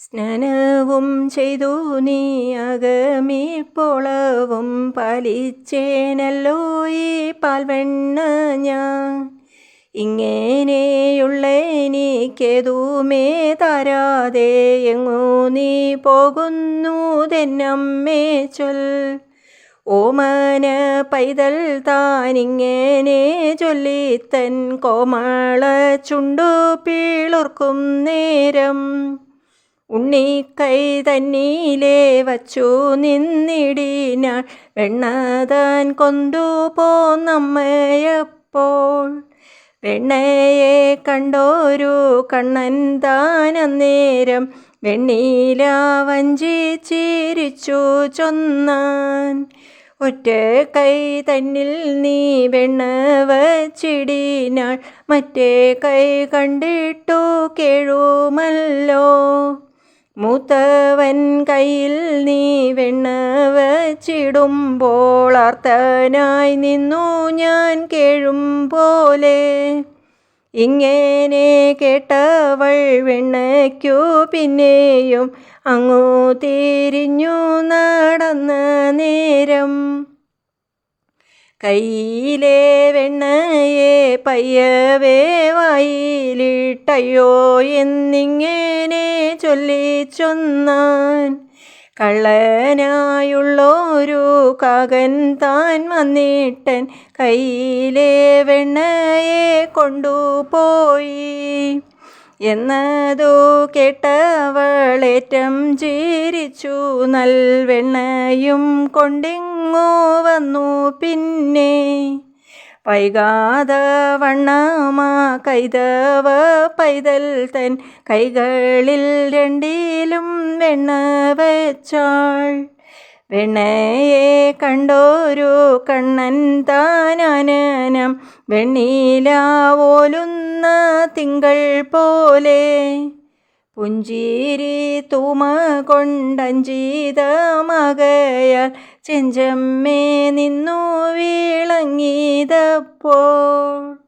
സ്നാനവും ചെയ്തു നീ അകമിപ്പോളവും പാലിച്ചേനല്ലോ ഈ പാൽവെണ്ണ ഞാൻ. ഇങ്ങനെയുള്ള എനിക്കേതുമേ തരാതെ എങ്ങു നീ പോകുന്നു തെന്നമ്മേ ചൊൽ. ഓമന പൈതൽ താനിങ്ങനെ ചൊല്ലിത്തൻ കോമള ചുണ്ടു പിളർക്കും നേരം. ഉണ്ണിക്കൈ തന്നീലേ വച്ചു നിന്നിടിനാൾ വെണ്ണതാൻ കൊണ്ടുപോ നമ്മയപ്പോൾ. വെണ്ണയെ കണ്ടോരു കണ്ണൻ വെണ്ണീല വഞ്ചി ചീരിച്ചു ചൊന്നാൻ. ഒറ്റ കൈ തന്നിൽ നീ വെണ്ണ വച്ചിടിനാൾ മറ്റേ കൈ കണ്ടിട്ടു കേഴുമല്ലോ. മൂത്തവൻ കയ്യിൽ നീ വെണ്ണ വച്ചിടുമ്പോൾ അർത്ഥനായി നിന്നു ഞാൻ കേഴും പോലെ. ഇങ്ങനെ കേട്ടവൾ വെണ്ണയ്ക്കു പിന്നെയും അങ്ങു തിരിഞ്ഞു നടന്ന നേരം കയ്യിലെ വെണ്ണയെ പയ്യവേ വായിലിട്ടയ്യോ എന്നിങ്ങനെ ചൊല്ലിച്ചൊന്നാൻ കള്ളനായുള്ളൊരു കകൻ താൻ വന്നിട്ടൻ കയ്യിലെ വെണ്ണയെ കൊണ്ടുപോയി. എന്നതു കേട്ടവളേറ്റം ചിരിച്ചു നൽവെണ്ണയും കൊണ്ടിങ്ങു വന്നു പിന്നെ. വൈകാത വണ്ണമാ കൈതവ പൈതൽ തൻ കൈകളിൽ രണ്ടിലും വെണ്ണ വെച്ചാൾ. വെണ്ണയെ കണ്ടോരു കണ്ണൻ താനനം വെണ്ണീല ഓലുന്ന തിങ്കൾ പോലെ. പുഞ്ചീരി തൂമ കൊണ്ടഞ്ചീത മകയാൽ ചെഞ്ചമ്മേ നിന്നു വീളങ്ങിയതപ്പോൾ.